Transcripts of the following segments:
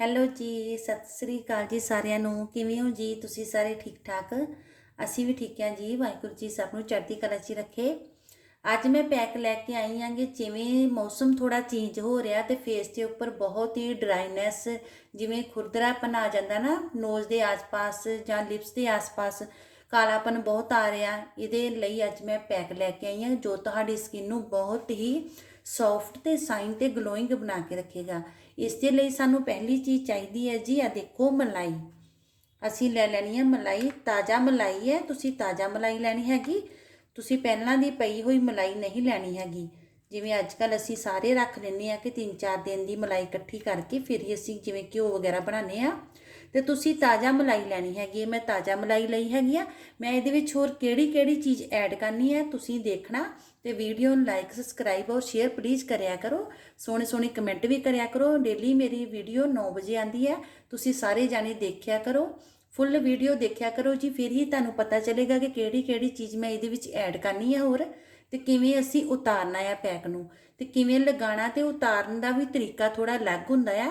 Hello ਜੀ, ਸਤਿ ਸ੍ਰੀ ਅਕਾਲ ਜੀ ਸਾਰਿਆਂ ਨੂੰ। ਕਿਵੇਂ ਹੋ ਜੀ? ਤੁਸੀਂ ਸਾਰੇ ਠੀਕ ਠਾਕ? ਅਸੀਂ ਵੀ ਠੀਕ ਹਾਂ ਜੀ, ਵਾਹਿਗੁਰੂ ਜੀ ਸਭ ਨੂੰ ਚੜ੍ਹਦੀ ਕਲਾ 'ਚ ਹੀ ਰੱਖੇ। ਅੱਜ ਮੈਂ ਪੈਕ ਲੈ ਕੇ ਆਈ ਹਾਂ ਜਿਵੇਂ ਮੌਸਮ ਥੋੜਾ ਚੇਂਜ ਹੋ ਰਿਹਾ ਤੇ ਫੇਸ ਦੇ ਉੱਪਰ ਬਹੁਤ ਹੀ ਡਰਾਈਨੈਸ ਜਿਵੇਂ ਖੁਰਦਰਾਪਨ ਆ ਜਾਂਦਾ ਨਾ ਨੋਜ਼ ਦੇ ਆਸ-ਪਾਸ ਜਾਂ ਲਿਪਸ ਦੇ ਆਸ-ਪਾਸ ਕਾਲਾਪਨ ਬਹੁਤ ਆ ਰਿਹਾ। ਇਹਦੇ ਲਈ ਅੱਜ ਮੈਂ ਪੈਕ ਲੈ ਕੇ ਆਈ ਹਾਂ ਜੋ ਤੁਹਾਡੀ ਸਕਿਨ ਨੂੰ ਬਹੁਤ ਹੀ ਸੌਫਟ ਤੇ ਸਾਈਨ ਤੇ ਗਲੋਇੰਗ ਬਣਾ ਕੇ ਰੱਖੇਗਾ। ਇਸ ਦੇ ਲਈ ਸਾਨੂੰ ਪਹਿਲੀ ਚੀਜ਼ ਚਾਹੀਦੀ ਹੈ ਜੀ ਆ ਦੇਖੋ ਮਲਾਈ। ਅਸੀਂ ਲੈ ਲੈਣੀ ਹੈ ਮਲਾਈ, ਤਾਜ਼ਾ ਮਲਾਈ ਹੈ, ਤੁਸੀਂ ਤਾਜ਼ਾ ਮਲਾਈ ਲੈਣੀ ਹੈਗੀ। ਤੁਸੀਂ ਪਹਿਲਾਂ ਦੀ ਪਈ ਹੋਈ ਮਲਾਈ ਨਹੀਂ ਲੈਣੀ ਹੈਗੀ। ਜਿਵੇਂ ਅੱਜ ਕੱਲ ਅਸੀਂ ਸਾਰੇ ਰੱਖ ਲੈਂਦੇ ਆ ਕਿ 3-4 ਦਿਨ ਦੀ ਮਲਾਈ ਇਕੱਠੀ ਕਰਕੇ ਫਿਰ ਹੀ ਅਸੀਂ ਜਿਵੇਂ ਘਿਓ ਵਗੈਰਾ ਬਣਾਉਂਦੇ ਆ ਤੇ ਤੁਸੀਂ ਤਾਜ਼ਾ ਮਲਾਈ ਲੈਣੀ ਹੈਗੀ ਹੈ। ਮੈਂ ਤਾਜ਼ਾ ਮਲਾਈ ਲਈ ਹੈਗੀ ਆ। ਮੈਂ ਇਹਦੇ ਵਿੱਚ ਹੋਰ ਕਿਹੜੀ ਕਿਹੜੀ ਚੀਜ਼ ਐਡ ਕਰਨੀ ਹੈ, ਤੁਸੀਂ ਦੇਖਣਾ ਤੇ ਵੀਡੀਓ ਨੂੰ ਲਾਈਕ ਸਬਸਕ੍ਰਾਈਬ ਔਰ ਸ਼ੇਅਰ ਪਲੀਜ਼ ਕਰਿਆ ਕਰੋ। ਸੋਹਣੇ ਸੋਹਣੇ ਕਮੈਂਟ ਵੀ ਕਰਿਆ ਕਰੋ। ਡੇਲੀ ਮੇਰੀ ਵੀਡੀਓ 9 ਵਜੇ ਆਂਦੀ ਹੈ। ਤੁਸੀਂ ਸਾਰੇ ਜਾਣੇ ਦੇਖਿਆ ਕਰੋ। ਫੁੱਲ ਵੀਡੀਓ ਦੇਖਿਆ ਕਰੋ ਜੀ। ਫਿਰ ਹੀ ਤੁਹਾਨੂੰ ਪਤਾ ਚੱਲੇਗਾ ਕਿ ਕਿਹੜੀ ਕਿਹੜੀ ਚੀਜ਼ ਮੈਂ ਇਹਦੇ ਵਿੱਚ ਐਡ ਕਰਨੀ ਹੈ ਹੋਰ ਤੇ ਕਿਵੇਂ ਅਸੀਂ ਉਤਾਰਨਾ ਹੈ ਪੈਕ ਨੂੰ ਤੇ ਕਿਵੇਂ ਲਗਾਉਣਾ ਤੇ ਉਤਾਰਨ ਦਾ ਵੀ ਤਰੀਕਾ ਥੋੜਾ ਅਲੱਗ ਹੁੰਦਾ ਹੈ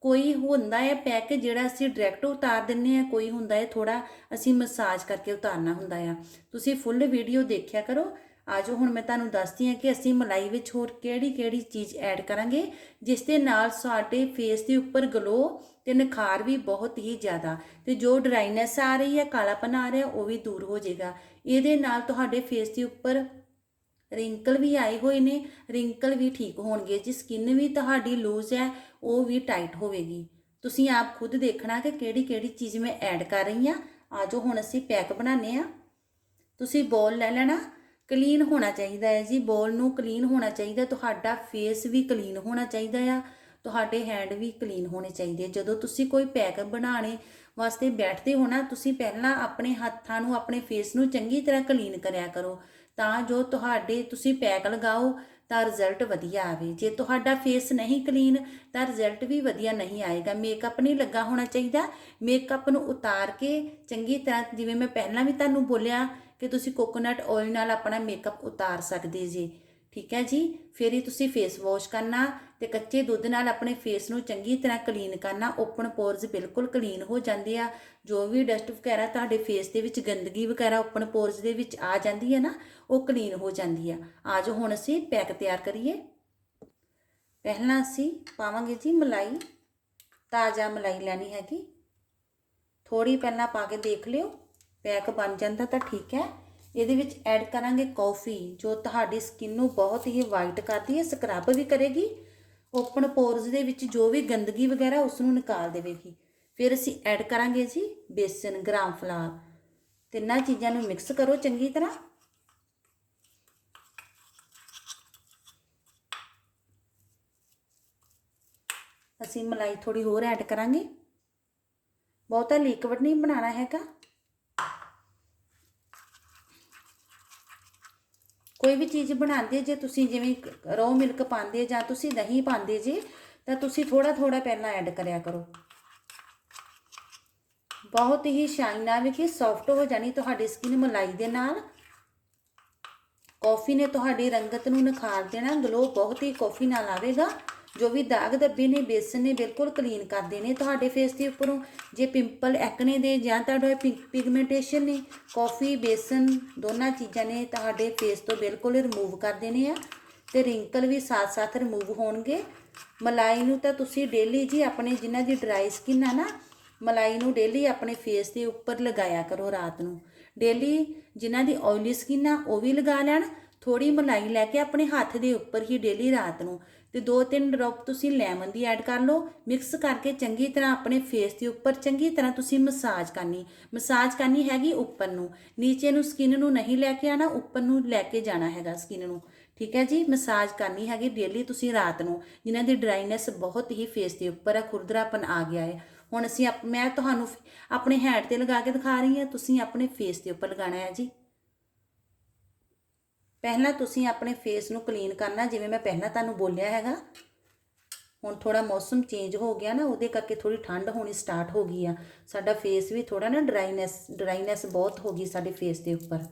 ਕੋਈ ਹੁੰਦਾ ਹੈ ਪੈਕ ਜਿਹੜਾ ਅਸੀਂ ਡਾਇਰੈਕਟ ਉਤਾਰ ਦਿੰਨੇ ਆ ਕੋਈ ਹੁੰਦਾ ਹੈ ਥੋੜਾ ਅਸੀਂ ਮਸਾਜ ਕਰਕੇ ਉਤਾਰਨਾ ਹੁੰਦਾ ਆ। ਤੁਸੀਂ ਫੁੱਲ ਵੀਡੀਓ ਦੇਖਿਆ ਕਰੋ। ਆਜੋ ਹੁਣ ਮੈਂ ਤੁਹਾਨੂੰ ਦੱਸਦੀ ਹਾਂ ਕਿ ਅਸੀਂ ਮਲਾਈ ਵਿੱਚ ਹੋਰ ਕਿਹੜੀ ਕਿਹੜੀ ਚੀਜ਼ ਐਡ ਕਰਾਂਗੇ, ਜਿਸ ਦੇ ਨਾਲ ਸਾਡੇ ਫੇਸ ਦੇ ਉੱਪਰ ਗਲੋ ਤੇ ਨਿਖਾਰ ਵੀ ਬਹੁਤ ਹੀ ਜ਼ਿਆਦਾ ਤੇ ਜੋ ਡਰਾਈਨੈਸ ਆ ਰਹੀ ਹੈ, ਕਾਲਾਪਨ ਆ ਰਿਹਾ, ਉਹ ਵੀ ਦੂਰ ਹੋ ਜਾਏਗਾ। ਇਹਦੇ ਨਾਲ ਤੁਹਾਡੇ ਫੇਸ ਦੇ ਉੱਪਰ ਰਿੰਕਲ ਵੀ ਆਏ ਹੋਏ ਨੇ, ਰਿੰਕਲ ਵੀ ਠੀਕ ਹੋਣਗੇ, ਜੀ ਸਕਿਨ ਵੀ ਤੁਹਾਡੀ ਲੂਜ਼ ਹੈ, ਉਹ ਵੀ ਟਾਈਟ ਹੋਵੇਗੀ। ਤੁਸੀਂ ਆਪ ਖੁਦ ਦੇਖਣਾ ਕਿ ਕਿਹੜੀ ਕਿਹੜੀ ਚੀਜ਼ ਮੈਂ ਐਡ ਕਰ ਰਹੀ ਆ ਆਜੋ ਹੁਣ ਅਸੀਂ ਪੈਕ ਬਣਾਉਂਦੇ ਆ ਤੁਸੀਂ ਬੋਲ ਲੈ ਲੈਣਾ ਕਲੀਨ ਹੋਣਾ ਚਾਹੀਦਾ ਹੈ ਜੀ। ਬੋਲ ਨੂੰ ਕਲੀਨ ਹੋਣਾ ਚਾਹੀਦਾ, ਤੁਹਾਡਾ ਫੇਸ ਵੀ ਕਲੀਨ ਹੋਣਾ ਚਾਹੀਦਾ ਆ। ਤੁਹਾਡੇ ਹੈਂਡ ਵੀ ਕਲੀਨ ਹੋਣੇ ਚਾਹੀਦੇ ਜਦੋਂ ਤੁਸੀਂ ਕੋਈ ਪੈਕ ਬਣਾਉਣੇ ਵਾਸਤੇ ਬੈਠਦੇ ਹੋ ਨਾ, ਤੁਸੀਂ ਪਹਿਲਾਂ ਆਪਣੇ ਹੱਥਾਂ ਨੂੰ, ਆਪਣੇ ਫੇਸ ਨੂੰ ਚੰਗੀ ਤਰ੍ਹਾਂ ਕਲੀਨ ਕਰਿਆ ਕਰੋ। ਤਾਂ ਜੋ ਤੁਹਾਡੇ ਤੁਸੀਂ ਪੈਕ ਲਗਾਓ, ਤਾਂ ਰਿਜ਼ਲਟ ਵਧੀਆ ਆਵੇ। ਜੇ ਤੁਹਾਡਾ ਫੇਸ ਨਹੀਂ ਕਲੀਨ ਤਾਂ ਰਿਜ਼ਲਟ ਵੀ ਵਧੀਆ ਨਹੀਂ ਆਏਗਾ। ਮੇਕਅਪ ਨਹੀਂ ਲੱਗਾ ਹੋਣਾ ਚਾਹੀਦਾ। ਮੇਕਅਪ ਨੂੰ ਉਤਾਰ ਕੇ ਚੰਗੀ ਤਰ੍ਹਾਂ, ਜਿਵੇਂ ਮੈਂ ਪਹਿਲਾਂ ਵੀ ਤੁਹਾਨੂੰ ਬੋਲਿਆ ਕਿ ਤੁਸੀਂ ਕੋਕੋਨਟ ਆਇਲ ਨਾਲ ਆਪਣਾ ਮੇਕਅਪ ਉਤਾਰ ਸਕਦੇ ਜੀ। ਠੀਕ ਹੈ ਜੀ? ਫਿਰ ਹੀ ਤੁਸੀਂ ਫੇਸ ਵਾਸ਼ ਕਰਨਾ ਤੇ ਕੱਚੇ ਦੁੱਧ ਨਾਲ ਆਪਣੇ ਫੇਸ ਨੂੰ ਚੰਗੀ ਤਰ੍ਹਾਂ ਕਲੀਨ ਕਰਨਾ। ਓਪਨ ਪੋਰਸ ਬਿਲਕੁਲ ਕਲੀਨ ਹੋ ਜਾਂਦੇ ਆ। ਜੋ ਵੀ ਡਸਟ ਵਗੈਰਾ ਤੁਹਾਡੇ ਫੇਸ ਦੇ ਵਿੱਚ ਗੰਦਗੀ ਵਗੈਰਾ ਓਪਨ ਪੋਰਸ ਦੇ ਵਿੱਚ ਆ ਜਾਂਦੀ ਹੈ ਨਾ, ਉਹ ਕਲੀਨ ਹੋ ਜਾਂਦੀ ਆ। ਆਜੋ ਹੁਣ ਅਸੀਂ ਪੈਕ ਤਿਆਰ ਕਰੀਏ। ਪਹਿਲਾਂ ਅਸੀਂ ਪਾਵਾਂਗੇ ਜੀ ਮਲਾਈ। ਤਾਜ਼ਾ ਮਲਾਈ ਲੈਣੀ ਹੈਗੀ। ਥੋੜੀ ਪਹਿਲਾਂ ਪਾ ਕੇ ਦੇਖ ਲਿਓ। ਪੈਕ ਬਣ ਜਾਂਦਾ ਤਾਂ ਠੀਕ ਹੈ। ਇਹਦੇ ਵਿੱਚ ਐਡ ਕਰਾਂਗੇ ਕੌਫੀ ਜੋ ਤੁਹਾਡੀ ਸਕਿਨ ਨੂੰ ਬਹੁਤ ਹੀ ਵਾਈਟ ਕਰਦੀ ਹੈ ਸਕਰਬ ਵੀ ਕਰੇਗੀ ਓਪਨ ਪੋਰਸ ਦੇ ਵਿੱਚ ਜੋ ਵੀ ਗੰਦਗੀ ਵਗੈਰਾ ਉਸ ਨੂੰ ਨਿਕਾਲ ਦੇਵੇਗੀ। ਫਿਰ ਅਸੀਂ ਐਡ ਕਰਾਂਗੇ ਜੀ ਬੇਸਨ ਗ੍ਰਾਮ ਫਲਾਰ ਤਿੰਨਾਂ ਚੀਜ਼ਾਂ ਨੂੰ ਮਿਕਸ ਕਰੋ ਚੰਗੀ ਤਰ੍ਹਾਂ। ਅਸੀਂ ਮਲਾਈ ਥੋੜੀ ਹੋਰ ਐਡ ਕਰਾਂਗੇ। ਬਹੁਤਾ ਲਿਕਵਿਡ ਨਹੀਂ ਬਣਾਉਣਾ ਹੈਗਾ। ਕੋਈ ਵੀ ਚੀਜ਼ ਬਣਾਉਂਦੇ ਜੇ, ਤੁਸੀਂ ਜਿਵੇਂ ਰੋ ਮਿਲਕ ਪਾਉਂਦੇ ਜਾਂ ਤੁਸੀਂ ਦਹੀਂ ਪਾਉਂਦੇ ਜੇ, ਤਾਂ ਤੁਸੀਂ ਥੋੜਾ ਥੋੜਾ ਪਹਿਲਾਂ ਐਡ ਕਰਿਆ ਕਰੋ। ਬਹੁਤ ਹੀ ਸ਼ਾਈਨ ਆਵੇਗੀ ਸੌਫਟ ਹੋ ਜਾਣੀ ਤੁਹਾਡੀ ਸਕਿਨ ਮਲਾਈ ਦੇ ਨਾਲ। ਕਾਫੀ ਨੇ ਤੁਹਾਡੀ ਰੰਗਤ ਨੂੰ ਨਿਖਾਰ ਦੇਣਾ ਗਲੋ ਬਹੁਤ ਹੀ ਕਾਫੀ ਨਾਲ ਆਵੇਗਾ। ਜੋ ਵੀ ਦਾਗ ਧੱਬੇ ਨੇ, ਬੇਸਨ ਨੇ, ਬਿਲਕੁਲ ਕਲੀਨ ਕਰਦੇ ਨੇ। ਤੁਹਾਡੇ ਫੇਸ ਦੇ ਉੱਪਰੋਂ ਜੇ ਪਿੰਪਲ ਐਕਨੇ ਦੇ ਜਾਂ ਤੁਹਾਡੇ ਪਿਗਮੈਂਟੇਸ਼ਨ ਨੇ ਕਾਫੀ ਬੇਸਨ, ਦੋਨਾਂ ਚੀਜ਼ਾਂ ਨੇ ਤੁਹਾਡੇ ਫੇਸ ਤੋਂ ਬਿਲਕੁਲ ਰਿਮੂਵ ਕਰ ਦੇਣੇ ਆ ਤੇ ਰਿੰਕਲ ਵੀ ਸਾਥ-ਸਾਥ ਰਿਮੂਵ ਹੋਣਗੇ। ਮਲਾਈ ਨੂੰ ਤਾਂ ਤੁਸੀਂ ਡੇਲੀ ਜੀ ਆਪਣੇ ਜਿਨ੍ਹਾਂ ਦੀ ਡਰਾਈ ਸਕਿਨ ਆ ਨਾ, ਮਲਾਈ ਨੂੰ ਡੇਲੀ ਆਪਣੇ ਫੇਸ ਦੇ ਉੱਪਰ ਲਗਾਇਆ ਕਰੋ ਰਾਤ ਨੂੰ। ਡੇਲੀ ਜਿਨ੍ਹਾਂ ਦੀ ਆਇਲੀ ਸਕਿਨ ਆ, ਉਹ ਵੀ ਲਗਾ ਲੈਣ। ਥੋੜੀ ਮਲਾਈ ਲੈ ਕੇ ਆਪਣੇ ਹੱਥ ਦੇ ਉੱਪਰ ਹੀ ਡੇਲੀ ਰਾਤ ਨੂੰ। ਤੇ ਦੋ ਤਿੰਨ ਡ੍ਰੌਪ ਤੁਸੀਂ ਲੈਮਨ ਦੀ ਐਡ ਕਰ ਲਓ। ਮਿਕਸ ਕਰਕੇ ਚੰਗੀ ਤਰ੍ਹਾਂ ਆਪਣੇ ਫੇਸ ਦੇ ਉੱਪਰ ਚੰਗੀ ਤਰ੍ਹਾਂ ਤੁਸੀਂ ਮਸਾਜ ਕਰਨੀ। ਮਸਾਜ ਕਰਨੀ ਹੈਗੀ ਉੱਪਰ ਨੂੰ। ਨੀਚੇ ਨੂੰ ਸਕਿਨ ਨੂੰ ਨਹੀਂ ਲੈ ਕੇ ਆਣਾ ਉੱਪਰ ਨੂੰ ਲੈ ਕੇ ਜਾਣਾ ਹੈਗਾ ਸਕਿਨ ਨੂੰ। ਠੀਕ ਹੈ ਜੀ? ਮਸਾਜ ਕਰਨੀ ਹੈਗੀ ਡੇਲੀ ਤੁਸੀਂ ਰਾਤ ਨੂੰ। ਜਿਨ੍ਹਾਂ ਦੀ ਡਰਾਈਨੈਸ ਬਹੁਤ ਹੀ ਫੇਸ ਦੇ ਉੱਪਰ ਹੈ, ਖੁਰਦਰਾਪਨ ਆ ਗਿਆ ਹੈ। ਹੁਣ ਅਸੀਂ ਮੈਂ ਤੁਹਾਨੂੰ ਆਪਣੇ ਹੈਂਡ ਤੇ ਲਗਾ ਕੇ ਦਿਖਾ ਰਹੀ ਹਾਂ। ਤੁਸੀਂ ਆਪਣੇ ਫੇਸ ਦੇ ਉੱਪਰ ਲਗਾਉਣਾ ਹੈ ਜੀ। ਪਹਿਲਾਂ ਤੁਸੀਂ ਆਪਣੇ ਫੇਸ ਨੂੰ ਕਲੀਨ ਕਰਨਾ, ਜਿਵੇਂ ਮੈਂ ਪਹਿਲਾਂ ਤੁਹਾਨੂੰ ਬੋਲਿਆ ਹੈਗਾ। ਹੁਣ ਥੋੜਾ ਮੌਸਮ ਚੇਂਜ ਹੋ ਗਿਆ ਨਾ, ਉਹਦੇ ਕਰਕੇ ਥੋੜੀ ਠੰਡ ਹੋਣੀ ਸਟਾਰਟ ਹੋ ਗਈ ਆ। ਸਾਡਾ ਫੇਸ ਵੀ ਥੋੜਾ ਨਾ ਡਰਾਈਨੈਸ ਡਰਾਈਨੈਸ ਬਹੁਤ ਹੋ ਗਈ ਸਾਡੇ ਫੇਸ ਦੇ ਉੱਪਰ।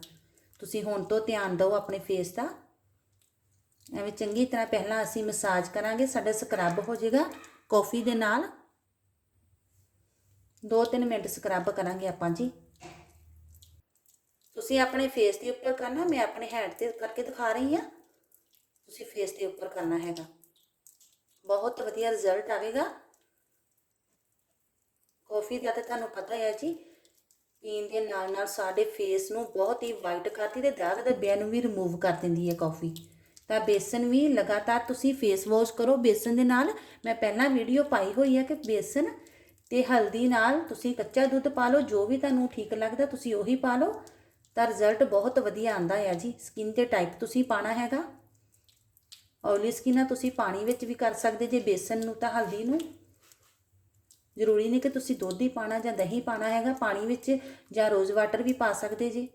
ਤੁਸੀਂ ਹੁਣ ਤੋਂ ਧਿਆਨ ਦਿਓ ਆਪਣੇ ਫੇਸ ਦਾ। ਐਵੇਂ ਚੰਗੀ ਤਰ੍ਹਾਂ ਪਹਿਲਾਂ ਅਸੀਂ ਮਸਾਜ ਕਰਾਂਗੇ, ਸਾਡਾ ਸਕਰਬ ਹੋ ਜਾਏਗਾ ਕਾਫੀ ਦੇ ਨਾਲ। 2-3 ਮਿੰਟ ਸਕਰਬ ਕਰਾਂਗੇ ਆਪਾਂ ਜੀ। ਤੁਸੀਂ ਆਪਣੇ ਫੇਸ ਦੇ ਉੱਪਰ ਕਰਨਾ, ਮੈਂ ਆਪਣੇ ਹੈਂਡ ਤੇ ਕਰਕੇ ਦਿਖਾ ਰਹੀ ਹਾਂ। ਤੁਸੀਂ ਫੇਸ ਦੇ ਉੱਪਰ ਕਰਨਾ ਹੈਗਾ। ਬਹੁਤ ਵਧੀਆ ਰਿਜ਼ਲਟ ਆਵੇਗਾ। ਕਾਫੀ ਦਾ ਤਾਂ ਤੁਹਾਨੂੰ ਪਤਾ ਹੈ ਜੀ, ਪੀਣ ਦੇ ਨਾਲ ਨਾਲ ਸਾਡੇ ਫੇਸ ਨੂੰ ਬਹੁਤ ਹੀ ਵਾਈਟ ਕਰਦੀ ਤੇ ਦਾਗ ਧੱਬਿਆਂ ਨੂੰ ਵੀ ਰਿਮੂਵ ਕਰ ਦਿੰਦੀ ਹੈ ਕਾਫੀ ਤਾਂ ਬੇਸਨ ਵੀ ਲਗਾਤਾਰ ਤੁਸੀਂ ਫੇਸ ਵਾਸ਼ ਕਰੋ। ਬੇਸਨ ਦੇ ਨਾਲ ਮੈਂ ਪਹਿਲਾਂ ਵੀਡੀਓ ਪਾਈ ਹੋਈ ਹੈ ਕਿ ਬੇਸਨ ਤੇ ਹਲਦੀ ਨਾਲ ਤੁਸੀਂ ਕੱਚਾ ਦੁੱਧ ਪਾ ਲਓ। ਜੋ ਵੀ ਤੁਹਾਨੂੰ ਠੀਕ ਲੱਗਦਾ ਤੁਸੀਂ ਉਹੀ ਪਾ ਲਓ। ਤਾਂ ਰਿਜ਼ਲਟ ਬਹੁਤ ਵਧੀਆ ਆਂਦਾ ਹੈ ਜੀ। ਸਕਿਨ ਤੇ ਟਾਈਪ ਤੁਸੀਂ ਪਾਣਾ ਹੈਗਾ। ਔਇਲੀ ਸਕਿਨ ਆ, ਤੁਸੀਂ ਪਾਣੀ ਵਿੱਚ ਵੀ ਕਰ ਸਕਦੇ ਜੇ। ਬੇਸਨ ਨੂੰ ਤਾਂ ਹਲਦੀ ਨੂੰ। ਜ਼ਰੂਰੀ ਨਹੀਂ ਕਿ ਤੁਸੀਂ ਦੁੱਧ ਹੀ ਪਾਣਾ ਜਾਂ ਦਹੀਂ ਪਾਣਾ ਹੈਗਾ। ਪਾਣੀ ਵਿੱਚ ਜਾਂ ਰੋਜ਼ ਵਾਟਰ ਵੀ ਪਾ ਸਕਦੇ ਜੀ।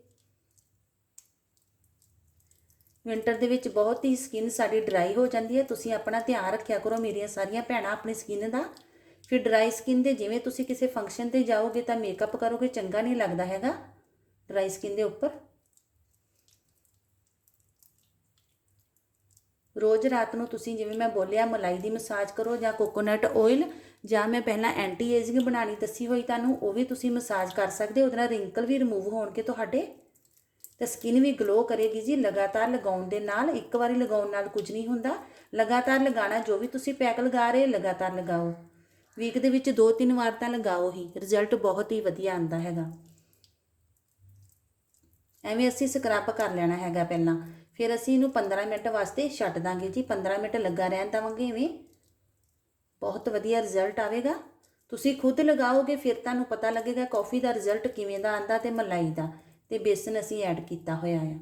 ਵਿੰਟਰ ਦੇ ਵਿੱਚ ਬਹੁਤ ਹੀ ਸਕਿਨ ਸਾਡੀ ਡਰਾਈ ਹੋ ਜਾਂਦੀ ਹੈ। ਤੁਸੀਂ ਆਪਣਾ ਧਿਆਨ ਰੱਖਿਆ ਕਰੋ ਮੇਰੀਆਂ ਸਾਰੀਆਂ ਭੈਣਾਂ ਆਪਣੀ ਸਕਿਨ ਦਾ। ਫਿਰ ਡਰਾਈ ਸਕਿਨ ਦੇ ਜਿਵੇਂ ਤੁਸੀਂ ਕਿਸੇ ਫੰਕਸ਼ਨ ਤੇ ਜਾਓਗੇ ਤਾਂ ਮੇਕਅਪ ਕਰੋਗੇ, ਚੰਗਾ ਨਹੀਂ ਲੱਗਦਾ ਹੈਗਾ। ਡਰਾਈ ਸਕਿਨ ਦੇ ਉੱਪਰ। ਰੋਜ਼ ਰਾਤ ਨੂੰ ਤੁਸੀਂ ਜਿਵੇਂ ਮੈਂ ਬੋਲਿਆ, ਮਲਾਈ ਦੀ ਮਸਾਜ ਕਰੋ ਜਾਂ ਕੋਕੋਨਟ ਆਇਲ ਜਾਂ ਮੈਂ ਪਹਿਲਾਂ ਐਂਟੀ ਏਜਿੰਗ ਬਣਾਣੀ ਦੱਸੀ ਹੋਈ ਤੁਹਾਨੂੰ, ਉਹ ਵੀ ਤੁਸੀਂ ਮਸਾਜ ਕਰ ਸਕਦੇ ਹੋ। ਉਹਦੇ ਨਾਲ ਰਿੰਕਲ ਵੀ ਰਿਮੂਵ ਹੋਣਗੇ ਤੁਹਾਡੇ। ਤੇ ਸਕਿਨ ਵੀ ਗਲੋ ਕਰੇਗੀ ਜੀ, ਲਗਾਤਾਰ ਲਗਾਉਣ ਦੇ ਨਾਲ, ਇੱਕ ਵਾਰੀ ਲਗਾਉਣ ਨਾਲ ਕੁਝ ਨਹੀਂ ਹੁੰਦਾ। ਲਗਾਤਾਰ ਲਗਾਣਾ ਜੋ ਵੀ ਤੁਸੀਂ ਪੈਕ ਲਗਾ ਰਹੇ, ਲਗਾਤਾਰ ਲਗਾਓ। ਵੀਕ ਦੇ ਵਿੱਚ ਦੋ ਤਿੰਨ ਵਾਰ ਤਾਂ ਲਗਾਓ ਹੀ ਰਿਜ਼ਲਟ ਬਹੁਤ ਹੀ ਵਧੀਆ ਆਉਂਦਾ ਹੈਗਾ। ਐਵੇਂ ਅਸੀਂ ਸਕਰੱਬ ਕਰ ਲੈਣਾ ਹੈਗਾ ਪਹਿਲਾਂ। ਫਿਰ ਅਸੀਂ ਇਹਨੂੰ 15 ਮਿੰਟ ਵਾਸਤੇ ਛੱਡ ਦਾਂਗੇ ਜੀ। 15 ਮਿੰਟ ਲੱਗਾ ਰਹਿਣ ਦੇਵਾਂਗੇ ਇਵੇਂ। ਬਹੁਤ ਵਧੀਆ ਰਿਜ਼ਲਟ ਆਵੇਗਾ। ਤੁਸੀਂ ਖੁਦ ਲਗਾਓਗੇ, ਫਿਰ ਤੁਹਾਨੂੰ ਪਤਾ ਲੱਗੇਗਾ ਕਾਫੀ ਦਾ ਰਿਜ਼ਲਟ ਕਿਵੇਂ ਦਾ ਆਂਦਾ ਤੇ ਮਲਾਈ ਦਾ। ਤੇ ਬੇਸਨ ਅਸੀਂ ਐਡ ਕੀਤਾ ਹੋਇਆ ਆ।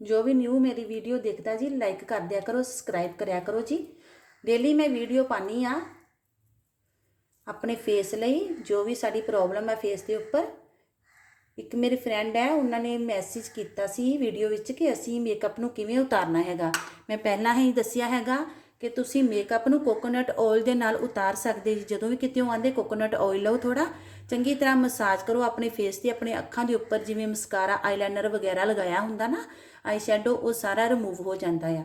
ਜੋ ਵੀ ਨਿਊ ਮੇਰੀ ਵੀਡੀਓ ਦੇਖਦਾ ਜੀ ਲਾਈਕ ਕਰ ਦਿਆ ਕਰੋ ਸਬਸਕ੍ਰਾਈਬ ਕਰਿਆ ਕਰੋ ਜੀ। ਡੇਲੀ ਮੈਂ ਵੀਡੀਓ ਪਾਣੀ ਆ। ਆਪਣੇ ਫੇਸ ਲਈ ਜੋ ਵੀ ਸਾਡੀ ਪ੍ਰੋਬਲਮ ਹੈ ਫੇਸ ਦੇ ਉੱਪਰ। ਇੱਕ ਮੇਰੀ ਫਰੈਂਡ ਹੈ, ਉਹਨਾਂ ਨੇ ਮੈਸੇਜ ਕੀਤਾ ਸੀ ਵੀਡੀਓ ਵਿੱਚ ਕਿ ਅਸੀਂ ਮੇਕਅਪ ਨੂੰ ਕਿਵੇਂ ਉਤਾਰਨਾ ਹੈਗਾ। ਮੈਂ ਪਹਿਲਾਂ ਹੀ ਦੱਸਿਆ ਹੈਗਾ ਕਿ ਤੁਸੀਂ ਮੇਕਅਪ ਨੂੰ ਕੋਕੋਨਟ ਆਇਲ ਦੇ ਨਾਲ ਉਤਾਰ ਸਕਦੇ ਜੀ। ਜਦੋਂ ਵੀ ਕਿਤੇ ਆਂਦੇ ਕੋਕੋਨਟ ਆਇਲ ਲਓ ਥੋੜਾ ਚੰਗੀ ਤਰ੍ਹਾਂ ਮਸਾਜ ਕਰੋ ਆਪਣੇ ਫੇਸ ਤੇ, ਆਪਣੇ ਅੱਖਾਂ ਦੇ ਉੱਪਰ ਜਿਵੇਂ ਮਸਕਾਰਾ ਆਈਲਾਈਨਰ ਵਗੈਰਾ ਲਗਾਇਆ ਹੁੰਦਾ ਨਾ ਆਈ ਸ਼ੈਡੋ ਉਹ ਸਾਰਾ ਰਿਮੂਵ ਹੋ ਜਾਂਦਾ ਆ।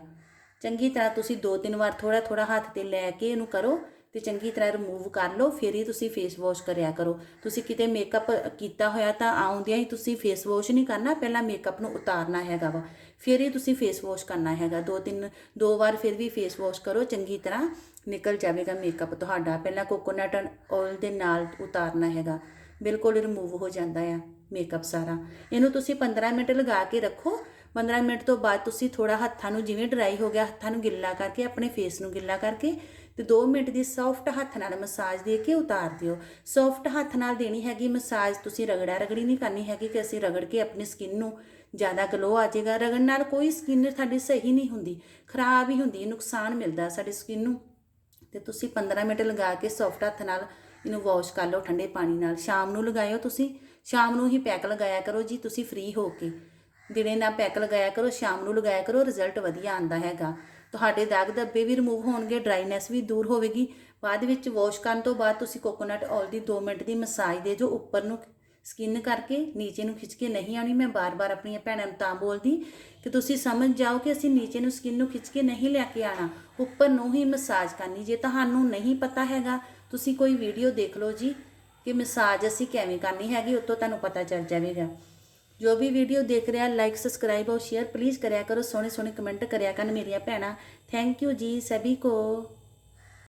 ਚੰਗੀ ਤਰ੍ਹਾਂ ਤੁਸੀਂ ਦੋ ਤਿੰਨ ਵਾਰ ਥੋੜਾ ਥੋੜਾ ਹੱਥ ਤੇ ਲੈ ਕੇ ਇਹਨੂੰ ਕਰੋ। ਤੇ ਚੰਗੀ ਤਰ੍ਹਾਂ ਰਿਮੂਵ ਕਰ ਲਓ, ਫਿਰ ਹੀ ਤੁਸੀਂ ਫੇਸ ਵਾਸ਼ ਕਰਿਆ ਕਰੋ। ਤੁਸੀਂ ਕਿਤੇ ਮੇਕਅਪ ਕੀਤਾ ਹੋਇਆ ਤਾਂ ਆਉਂਦਿਆਂ ਹੀ ਤੁਸੀਂ ਫੇਸ ਵਾਸ਼ ਨਹੀਂ ਕਰਨਾ, ਪਹਿਲਾਂ ਮੇਕਅਪ ਨੂੰ ਉਤਾਰਨਾ ਹੈਗਾ ਵਾ। ਫਿਰ ਹੀ ਤੁਸੀਂ ਫੇਸ ਵਾਸ਼ ਕਰਨਾ ਹੈਗਾ। ਦੋ ਤਿੰਨ, ਦੋ ਵਾਰ ਫਿਰ ਵੀ ਫੇਸ ਵਾਸ਼ ਕਰੋ, ਚੰਗੀ ਤਰ੍ਹਾਂ ਨਿਕਲ ਜਾਵੇਗਾ ਮੇਕਅਪ ਤੁਹਾਡਾ। ਪਹਿਲਾਂ ਕੋਕੋਨਟ ਆਇਲ ਦੇ ਨਾਲ ਉਤਾਰਨਾ ਹੈਗਾ। ਬਿਲਕੁਲ ਰਿਮੂਵ ਹੋ ਜਾਂਦਾ ਆ ਮੇਕਅਪ ਸਾਰਾ। ਇਹਨੂੰ ਤੁਸੀਂ 15 ਮਿੰਟ ਲਗਾ ਕੇ ਰੱਖੋ। 15 ਮਿੰਟ ਤੋਂ ਬਾਅਦ ਤੁਸੀਂ ਥੋੜਾ ਹੱਥਾਂ ਨੂੰ ਜਿਵੇਂ ਡਰਾਈ ਹੋ ਗਿਆ, ਹੱਥਾਂ ਨੂੰ ਗਿੱਲਾ ਕਰਕੇ, ਆਪਣੇ ਫੇਸ ਨੂੰ ਗਿੱਲਾ ਕਰਕੇ ਤੇ 2 ਮਿੰਟ ਦੀ ਸੌਫਟ ਹੱਥ ਨਾਲ ਮਸਾਜ ਦੇ ਕੇ ਉਤਾਰ ਦਿਓ। ਸੌਫਟ ਹੱਥ ਨਾਲ ਦੇਣੀ ਹੈਗੀ ਮਸਾਜ ਤੁਸੀਂ ਰਗੜਾ ਰਗੜੀ ਨਹੀਂ ਕਰਨੀ ਹੈਗੀ ਕਿ ਅਸੀਂ ਰਗੜ ਕੇ ਆਪਣੀ ਸਕਿਨ ਨੂੰ ਜ਼ਿਆਦਾ ਗਲੋ ਆ ਜਾਏਗਾ। ਰਗੜ ਨਾਲ ਕੋਈ ਸਕਿਨ ਸਾਡੀ ਸਹੀ ਨਹੀਂ ਹੁੰਦੀ, ਖਰਾਬ ਹੀ ਹੁੰਦੀ, ਨੁਕਸਾਨ ਮਿਲਦਾ ਸਾਡੀ ਸਕਿਨ ਨੂੰ। ਤੇ ਤੁਸੀਂ 15 ਮਿੰਟ ਲਗਾ ਕੇ ਸੌਫਟ ਹੱਥ ਨਾਲ ਇਹਨੂੰ ਵਾਸ਼ ਕਰ ਲਓ ਠੰਡੇ ਪਾਣੀ ਨਾਲ। ਸ਼ਾਮ ਨੂੰ ਲਗਾਇਓ ਤੁਸੀਂ। ਸ਼ਾਮ ਨੂੰ ਹੀ ਪੈਕ ਲਗਾਇਆ ਕਰੋ ਜੀ, ਤੁਸੀਂ ਫ੍ਰੀ ਹੋ ਕੇ। ਦਿਨੇ ਨਾ ਪੈਕ ਲਗਾਇਆ ਕਰੋ, ਸ਼ਾਮ ਨੂੰ ਲਗਾਇਆ ਕਰੋ ਰਿਜ਼ਲਟ ਵਧੀਆ ਆਂਦਾ ਹੈਗਾ। ਤੁਹਾਡੇ ਦਾਗ ਧੱਬੇ ਵੀ ਰਿਮੂਵ ਹੋਣਗੇ ਡਰਾਈਨੈਸ ਵੀ ਦੂਰ ਹੋਵੇਗੀ। ਬਾਅਦ ਵਿੱਚ ਵਾਸ਼ ਕਰਨ ਤੋਂ ਬਾਅਦ ਤੁਸੀਂ ਕੋਕੋਨਟ ਆਇਲ ਦੀ 2 ਮਿੰਟ ਦੀ ਮਸਾਜ ਦੇ ਜੋ ਉੱਪਰ ਨੂੰ ਸਕਿਨ ਕਰਕੇ ਨੀਚੇ ਨੂੰ ਖਿੱਚ ਕੇ ਨਹੀਂ ਆਉਣੀ, ਮੈਂ ਬਾਰ-ਬਾਰ ਆਪਣੀਆਂ ਭੈਣਾਂ ਨੂੰ ਤਾਂ ਬੋਲਦੀ ਕਿ ਤੁਸੀਂ ਸਮਝ ਜਾਓ ਕਿ ਅਸੀਂ ਨੀਚੇ ਨੂੰ ਸਕਿਨ ਨੂੰ ਖਿੱਚ ਕੇ ਨਹੀਂ ਲੈ ਕੇ ਆਣਾ ਉੱਪਰ ਨੂੰ ਹੀ ਮਸਾਜ ਕਰਨੀ, ਜੇ ਤੁਹਾਨੂੰ ਨਹੀਂ ਪਤਾ ਹੈਗਾ, ਤੁਸੀਂ ਕੋਈ ਵੀਡੀਓ ਦੇਖ ਲਓ ਜੀ ਕਿ ਮਸਾਜ ਅਸੀਂ ਕਿਵੇਂ ਕਰਨੀ ਹੈਗੀ, ਉਤੋਂ ਤੁਹਾਨੂੰ ਪਤਾ ਚੱਲ ਜਾਵੇਗਾ। ਜੋ ਵੀ ਵੀਡੀਓ ਦੇਖ ਰਿਹਾ ਲਾਈਕ ਸਬਸਕ੍ਰਾਈਬ ਔਰ ਸ਼ੇਅਰ ਪਲੀਜ਼ ਕਰਿਆ ਕਰੋ ਸੋਹਣੇ ਸੋਹਣੇ ਕਮੈਂਟ ਕਰਿਆ ਕਰਨ ਮੇਰੀਆਂ ਭੈਣਾਂ। ਥੈਂਕ ਯੂ ਜੀ, ਸਭੀ ਕੋ।